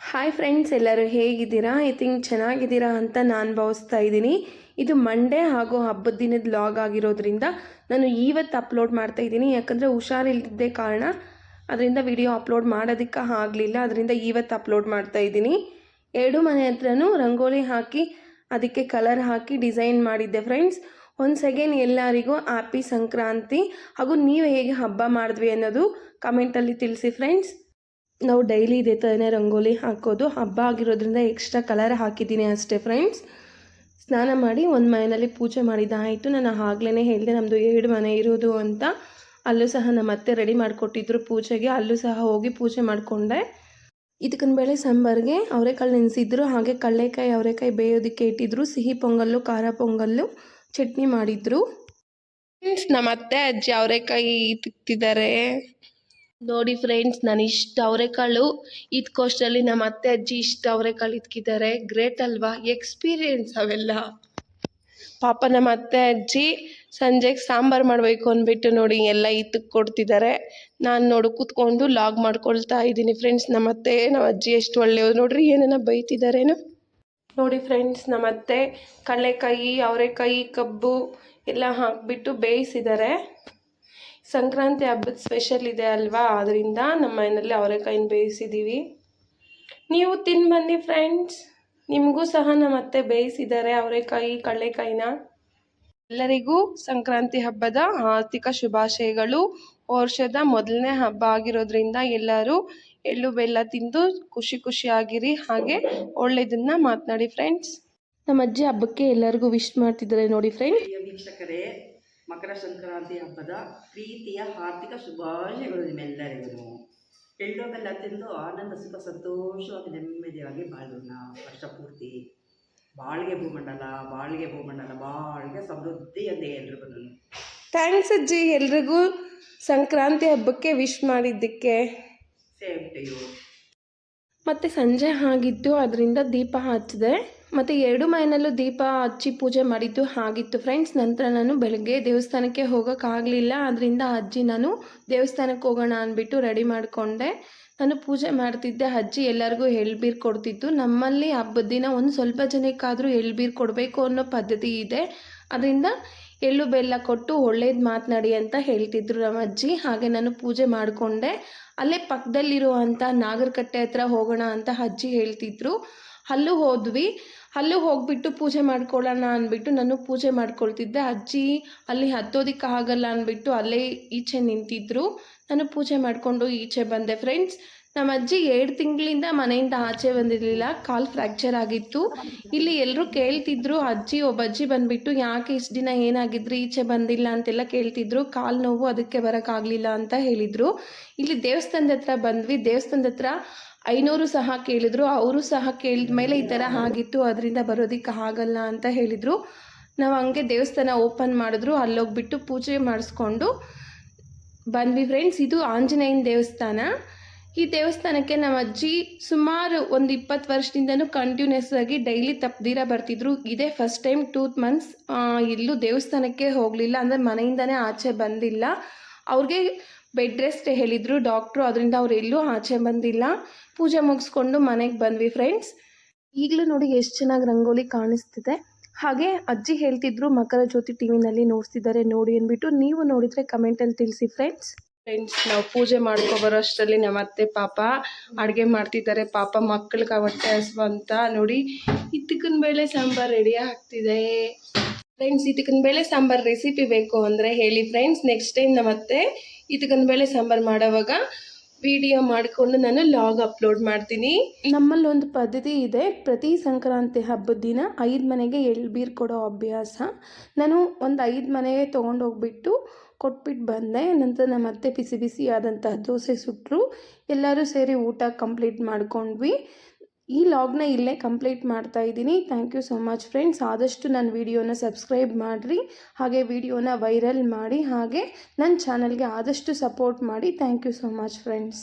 Hi friends ಎಲ್ಲರೂ ಹೇಗಿದ್ದೀರಾ? I think ಚೆನ್ನಾಗಿದ್ದೀರಾ ಅಂತ ನಾನು ಭಾವಿಸ್ತಾ ಇದ್ದೀನಿ. ಇದು ಮಂಡೇ ಹಾಗೂ ಹಬ್ಬದ ದಿನದ ಲಾಗ್ ಆಗಿರೋದ್ರಿಂದ ನಾನು ಇವತ್ತು ಅಪ್ಲೋಡ್ ಮಾಡ್ತಾ ಇದ್ದೀನಿ. ಯಾಕಂದರೆ ಹುಷಾರಿಲ್ಲದೆ ಕಾರಣ ಅದರಿಂದ ವಿಡಿಯೋ ಅಪ್ಲೋಡ್ ಮಾಡೋದಕ್ಕೆ ಆಗಲಿಲ್ಲ. ಅದರಿಂದ ಇವತ್ತು ಅಪ್ಲೋಡ್ ಮಾಡ್ತಾ ಇದ್ದೀನಿ. ಎರಡು ಮನೆ ಹತ್ರನೂ ರಂಗೋಲಿ ಹಾಕಿ, ಅದಕ್ಕೆ ಕಲರ್ ಹಾಕಿ ಡಿಸೈನ್ ಮಾಡಿದ್ದೆ ಫ್ರೆಂಡ್ಸ್ ಒಂದು ಸೆಕೆಂಡ್ ಎಲ್ಲರಿಗೂ ಹ್ಯಾಪಿ ಸಂಕ್ರಾಂತಿ. ಹಾಗೂ ನೀವು ಹೇಗೆ ಹಬ್ಬ ಮಾಡಿದ್ವಿ ಅನ್ನೋದು ಕಮೆಂಟಲ್ಲಿ ತಿಳಿಸಿ ಫ್ರೆಂಡ್ಸ್ ನಾವು ಡೈಲಿ ಇದೇ ಥರನೇ ರಂಗೋಲಿ ಹಾಕೋದು. ಹಬ್ಬ ಆಗಿರೋದ್ರಿಂದ ಎಕ್ಸ್ಟ್ರಾ ಕಲರ್ ಹಾಕಿದ್ದೀನಿ ಅಷ್ಟೇ ಫ್ರೆಂಡ್ಸ್ ಸ್ನಾನ ಮಾಡಿ ಒಂದು ಮನೆಯಲ್ಲಿ ಪೂಜೆ ಮಾಡಿದ್ದಾಯಿತು ನಾನು ಆಗ್ಲೇ ಹೇಳಿದೆ ನಮ್ಮದು ಎರಡು ಮನೆ ಇರೋದು ಅಂತ. ಅಲ್ಲೂ ಸಹ ನಮ್ಮ ಅತ್ತೆ ರೆಡಿ ಮಾಡಿಕೊಟ್ಟಿದ್ರು ಪೂಜೆಗೆ. ಅಲ್ಲೂ ಸಹ ಹೋಗಿ ಪೂಜೆ ಮಾಡಿಕೊಂಡೆ. ಇದಕ್ಕನ ಬೇಳೆ ಸಾಂಬಾರಿಗೆ ಅವರೆಕಾಳು ನೆನೆಸಿದ್ರು. ಹಾಗೆ ಕಡಲೆಕಾಯಿ, ಅವರೆಕಾಯಿ ಬೇಯೋದಕ್ಕೆ ಇಟ್ಟಿದ್ರು. ಸಿಹಿ ಪೊಂಗಲ್ಲು, ಖಾರ ಪೊಂಗಲ್ಲು ಚಟ್ನಿ ಮಾಡಿದ್ರು. ನಮ್ಮ ಅತ್ತೆ, ಅಜ್ಜಿ ಅವರೆಕಾಯಿ ತಿಕ್ತಿದ್ದಾರೆ. ನೋಡಿ ಫ್ರೆಂಡ್ಸ್ ನಾನು ಇಷ್ಟು ಅವರೆಕಾಳು. ಇದ್ಕೋಷ್ಟರಲ್ಲಿ ನಮ್ಮ ಅತ್ತೆ, ಅಜ್ಜಿ ಇಷ್ಟು ಅವರೆಕಾಳು ಇದ್ಕಿದ್ದಾರೆ ಗ್ರೇಟ್ ಅಲ್ವಾ? ಎಕ್ಸ್ಪೀರಿಯನ್ಸ್ ಅವೆಲ್ಲ. ಪಾಪ ನಮ್ಮ ಅತ್ತೆ, ಅಜ್ಜಿ ಸಂಜೆಗೆ ಸಾಂಬಾರು ಮಾಡಬೇಕು ಅಂದ್ಬಿಟ್ಟು ನೋಡಿ ಎಲ್ಲ ಇತ್ತಕ್ಕೆ ಕೊಡ್ತಿದ್ದಾರೆ ನಾನು ನೋಡು ಕೂತ್ಕೊಂಡು ಲಾಗ್ ಮಾಡ್ಕೊಳ್ತಾ ಇದ್ದೀನಿ ಫ್ರೆಂಡ್ಸ್ ನಮ್ಮ ಅತ್ತೆ ನಮ್ಮ ಅಜ್ಜಿ ಎಷ್ಟು ಒಳ್ಳೆಯವ್ರು ನೋಡ್ರಿ ಏನನ್ನ ಬೈತಿದ್ದಾರೇನು ನೋಡಿ ಫ್ರೆಂಡ್ಸ್ ನಮ್ಮ ಅತ್ತೆ ಕಡಲೆಕಾಯಿ, ಅವರೆಕಾಯಿ, ಕಬ್ಬು ಎಲ್ಲ ಹಾಕಿಬಿಟ್ಟು ಬೇಯಿಸಿದ್ದಾರೆ ಸಂಕ್ರಾಂತಿ ಹಬ್ಬದ ಸ್ಪೆಷಲ್ ಇದೆ ಅಲ್ವಾ? ಅದರಿಂದ ನಮ್ಮ ಮನೆಯಲ್ಲಿ ಅವರೆಕಾಯಿನ ಬೇಯಿಸಿದ್ದೀವಿ ನೀವು ತಿಂದು ಫ್ರೆಂಡ್ಸ್ ನಿಮಗೂ ಸಹ ನಮ್ಮ ಅತ್ತೆ ಬೇಯಿಸಿದ್ದಾರೆ ಅವರೆಕಾಯಿ, ಕಡಲೆಕಾಯಿನ. ಎಲ್ಲರಿಗೂ ಸಂಕ್ರಾಂತಿ ಹಬ್ಬದ ಆರ್ಥಿಕ ಶುಭಾಶಯಗಳು. ವರ್ಷದ ಮೊದಲನೇ ಹಬ್ಬ ಆಗಿರೋದ್ರಿಂದ ಎಲ್ಲರೂ ಎಳ್ಳು, ಬೆಲ್ಲ ತಿಂದು ಖುಷಿ ಖುಷಿಯಾಗಿರಿ. ಹಾಗೆ ಒಳ್ಳೆಯದನ್ನ ಮಾತನಾಡಿ ಫ್ರೆಂಡ್ಸ್ ನಮ್ಮ ಅಜ್ಜಿ ಹಬ್ಬಕ್ಕೆ ಎಲ್ಲರಿಗೂ ವಿಶ್ ಮಾಡ್ತಿದ್ದಾರೆ ನೋಡಿ ಫ್ರೆಂಡ್ಸ್ ವೀಕ್ಷಕರೇ ಮಕರ ಸಂಕ್ರಾಂತಿ ಹಬ್ಬದ ಪ್ರೀತಿಯ ಆರ್ಥಿಕ ಶುಭಾಶಯಗಳು ನಿಮ್ಮೆಲ್ಲರಿಗೂ. ಎಳ್ಳು ಬೆಲ್ಲ ತಿಂದು ಆನಂದ ಸುಖ ಸಂತೋಷವಾಗಿ ನೆಮ್ಮದಿಯಾಗಿ ಬಾಳೋಣ ವರ್ಷ ಪೂರ್ತಿ ಬಾಳ್ಗೆ ಭೂಮಂಡಲ ಬಾಳ್ಗೆ ಭೂಮಂಡಲ ಬಾಳ್ಗೆ ಸಮೃದ್ಧಿ ಅಂದೆ ಎಲ್ರಿಗೂ ಥ್ಯಾಂಕ್ಸ್ ಅಜ್ಜಿ ಎಲ್ರಿಗೂ ಸಂಕ್ರಾಂತಿ ಹಬ್ಬಕ್ಕೆ ವಿಶ್ ಮಾಡಿದ್ದಕ್ಕೆ. ಸೇಮ್ ಟು ಯು ಮತ್ತು ಸಂಜೆ ಆಗಿತ್ತು ಅದರಿಂದ ದೀಪ ಹಚ್ಚಿದೆ. ಮತ್ತು ಎರಡು ಮೈನಲ್ಲೂ ದೀಪ ಹಚ್ಚಿ ಪೂಜೆ ಮಾಡಿದ್ದು ಆಗಿತ್ತು ಫ್ರೆಂಡ್ಸ್. ನಂತರ ನಾನು ಬೆಳಗ್ಗೆ ದೇವಸ್ಥಾನಕ್ಕೆ ಹೋಗೋಕ್ಕಾಗಲಿಲ್ಲ. ಅದರಿಂದ ಅಜ್ಜಿ ನಾನು ದೇವಸ್ಥಾನಕ್ಕೆ ಹೋಗೋಣ ಅಂದ್ಬಿಟ್ಟು ರೆಡಿ ಮಾಡಿಕೊಂಡೆ. ನಾನು ಪೂಜೆ ಮಾಡ್ತಿದ್ದೆ. ಅಜ್ಜಿ ಎಲ್ಲರಿಗೂ ಎಳ್ಬೀರ್ ಕೊಡ್ತಿದ್ದು ನಮ್ಮಲ್ಲಿ ಹಬ್ಬದ ದಿನ ಒಂದು ಸ್ವಲ್ಪ ಜನಕ್ಕಾದರೂ ಎಳ್ಬೀರ್ ಕೊಡಬೇಕು ಅನ್ನೋ ಪದ್ಧತಿ ಇದೆ. ಅದರಿಂದ ಎಳ್ಳು ಬೆಲ್ಲ ಕೊಟ್ಟು ಒಳ್ಳೇದು ಮಾತನಾಡಿ ಅಂತ ಹೇಳ್ತಿದ್ರು ನಮ್ಮ ಅಜ್ಜಿ ಹಾಗೆ ನಾನು ಪೂಜೆ ಮಾಡಿಕೊಂಡೆ. ಅಲ್ಲೇ ಪಕ್ಕದಲ್ಲಿರುವಂಥ ನಾಗರಕಟ್ಟೆ ಹತ್ರ ಹೋಗೋಣ ಅಂತ ಅಜ್ಜಿ ಹೇಳ್ತಿದ್ರು. ಅಲ್ಲೂ ಹೋದ್ವಿ. ಅಲ್ಲೂ ಹೋಗ್ಬಿಟ್ಟು ಪೂಜೆ ಮಾಡ್ಕೊಳ್ಳೋಣ ಅಂದ್ಬಿಟ್ಟು ನಾನು ಪೂಜೆ ಮಾಡ್ಕೊಳ್ತಿದ್ದೆ. ಅಜ್ಜಿ ಅಲ್ಲಿ ಹತ್ತೋದಿಕ್ಕೆ ಆಗಲ್ಲ ಅಂದ್ಬಿಟ್ಟು ಅಲ್ಲೇ ಈಚೆ ನಿಂತಿದ್ರು. ನಾನು ಪೂಜೆ ಮಾಡಿಕೊಂಡು ಈಚೆ ಬಂದೆ. ಫ್ರೆಂಡ್ಸ್ ನಮ್ಮ ಅಜ್ಜಿ ಎರಡು ತಿಂಗಳಿಂದ ಮನೆಯಿಂದ ಆಚೆ ಬಂದಿರಲಿಲ್ಲ. ಕಾಲ್ ಫ್ರ್ಯಾಕ್ಚರ್ ಆಗಿತ್ತು. ಇಲ್ಲಿ ಎಲ್ಲರೂ ಕೇಳ್ತಿದ್ರು. ಅಜ್ಜಿ, ಒಬ್ಬ ಅಜ್ಜಿ ಬಂದ್ಬಿಟ್ಟು ಯಾಕೆ ಇಷ್ಟು ದಿನ ಏನಾಗಿದ್ರಿ? ಈಚೆ ಬಂದಿಲ್ಲ ಅಂತೆಲ್ಲ ಕೇಳ್ತಿದ್ರು. ಕಾಲು ನೋವು ಅದಕ್ಕೆ ಬರೋಕ್ಕಾಗಲಿಲ್ಲ ಅಂತ ಹೇಳಿದರು. ಇಲ್ಲಿ ದೇವಸ್ಥಾನದ ಹತ್ರ ಬಂದ್ವಿ. ದೇವಸ್ಥಾನದ ಹತ್ರ ಐನೂರು ಸಹ ಕೇಳಿದ್ರು. ಅವರು ಸಹ ಕೇಳಿದ ಮೇಲೆ ಈ ಥರ ಆಗಿತ್ತು, ಅದರಿಂದ ಬರೋದಕ್ಕೆ ಆಗಲ್ಲ ಅಂತ ಹೇಳಿದರು. ನಾವು ಹಂಗೆ ದೇವಸ್ಥಾನ ಓಪನ್ ಮಾಡಿದ್ರು. ಅಲ್ಲೋಗ್ಬಿಟ್ಟು ಪೂಜೆ ಮಾಡಿಸ್ಕೊಂಡು ಬಂದ್ವಿ ಫ್ರೆಂಡ್ಸ್. ಇದು ಆಂಜನೇಯನ ದೇವಸ್ಥಾನ. ಈ ದೇವಸ್ಥಾನಕ್ಕೆ ನಮ್ಮ ಅಜ್ಜಿ ಸುಮಾರು ಒಂದು ಇಪ್ಪತ್ತು ವರ್ಷದಿಂದನೂ ಕಂಟಿನ್ಯೂಸ್ ಆಗಿ ಡೈಲಿ ತಪ್ಪದಿರ ಬರ್ತಿದ್ರು. ಇದೇ ಫಸ್ಟ್ ಟೈಮ್ ಟೂ ಮಂತ್ಸ್ ಇಲ್ಲೂ ದೇವಸ್ಥಾನಕ್ಕೆ ಹೋಗಲಿಲ್ಲ. ಅಂದರೆ ಮನೆಯಿಂದನೇ ಆಚೆ ಬಂದಿಲ್ಲ. ಅವ್ರಿಗೆ ಬೆಡ್ ರೆಸ್ಟ್ ಹೇಳಿದರು, ಡಾಕ್ಟ್ರು ಅದರಿಂದ ಅವ್ರು ಎಲ್ಲೂ ಆಚೆ ಬಂದಿಲ್ಲ. ಪೂಜೆ ಮುಗಿಸ್ಕೊಂಡು ಮನೆಗೆ ಬಂದ್ವಿ ಫ್ರೆಂಡ್ಸ್. ಈಗಲೂ ನೋಡಿ ಎಷ್ಟು ಚೆನ್ನಾಗಿ ರಂಗೋಲಿ ಕಾಣಿಸ್ತಿದೆ. ಹಾಗೆ ಅಜ್ಜಿ ಹೇಳ್ತಿದ್ರು, ಮಕರ ಜ್ಯೋತಿ ಟಿ ವಿನಲ್ಲಿ ನೋಡ್ತಿದ್ದಾರೆ ನೋಡಿ ಅಂದ್ಬಿಟ್ಟು. ನೀವು ನೋಡಿದರೆ ಕಮೆಂಟಲ್ಲಿ ತಿಳಿಸಿ ಫ್ರೆಂಡ್ಸ್. ಫ್ರೆಂಡ್ಸ್, ನಾವು ಪೂಜೆ ಮಾಡ್ಕೊಬರೋ ಅಷ್ಟರಲ್ಲಿ ನಮ್ಮ ಅತ್ತೆ, ಪಾಪ ಅಡುಗೆ ಮಾಡ್ತಿದ್ದಾರೆ. ಪಾಪ ಮಕ್ಕಳಿಗೆ ಹೊಟ್ಟೆ ಹಸು ಅಂತ ನೋಡಿ ಇದಕ್ಕಿನ ಬೇಳೆ ಸಾಂಬಾರು ರೆಡಿ ಆಗ್ತಿದೆ. ಫ್ರೆಂಡ್ಸ್ ಇದಕ್ಕಿನ ಬೇಳೆ ಸಾಂಬಾರು ರೆಸಿಪಿ ಬೇಕು ಅಂದರೆ ಹೇಳಿ ಫ್ರೆಂಡ್ಸ್. ನೆಕ್ಸ್ಟ್ ಟೈಮ್ ನಮ್ಮ ಅತ್ತೆ ಮೇಲೆ ಬೇಳೆ ಸಾಂಬಾರು ಮಾಡೋವಾಗ ವಿಡಿಯೋ ಮಾಡಿಕೊಂಡು ನಾನು ಲಾಗ್ ಅಪ್ಲೋಡ್ ಮಾಡ್ತೀನಿ. ನಮ್ಮಲ್ಲಿ ಒಂದು ಪದ್ಧತಿ ಇದೆ. ಪ್ರತಿ ಸಂಕ್ರಾಂತಿ ಹಬ್ಬದ ದಿನ ಐದು ಮನೆಗೆ ಎಳ್ಬೀರು ಕೊಡೋ ಅಭ್ಯಾಸ. ನಾನು ಒಂದು ಐದು ಮನೆಗೆ ತೊಗೊಂಡೋಗ್ಬಿಟ್ಟು ಕೊಟ್ಬಿಟ್ಟು ಬಂದೆ. ನಂತರ ನಮ್ಮ ಅತ್ತೆ ಬಿಸಿ ಬಿಸಿ ಆದಂತಹ ದೋಸೆ ಸುಟ್ಟರು ಎಲ್ಲರೂ ಸೇರಿ ಊಟ ಕಂಪ್ಲೀಟ್ ಮಾಡ್ಕೊಂಡ್ವಿ. ಈ ಲಾಗ್ನ ಇಲ್ಲೇ ಕಂಪ್ಲೀಟ್ ಮಾಡ್ತಾ ಇದ್ದೀನಿ. Thank you so much friends ಆದಷ್ಟು ನನ್ನ ವೀಡಿಯೋನ ಸಬ್ಸ್ಕ್ರೈಬ್ ಮಾಡಿರಿ. ಹಾಗೆ ವಿಡಿಯೋನ ವೈರಲ್ ಮಾಡಿ. ಹಾಗೆ ನನ್ನ ಚಾನಲ್ಗೆ ಆದಷ್ಟು ಸಪೋರ್ಟ್ ಮಾಡಿ. Thank you so much friends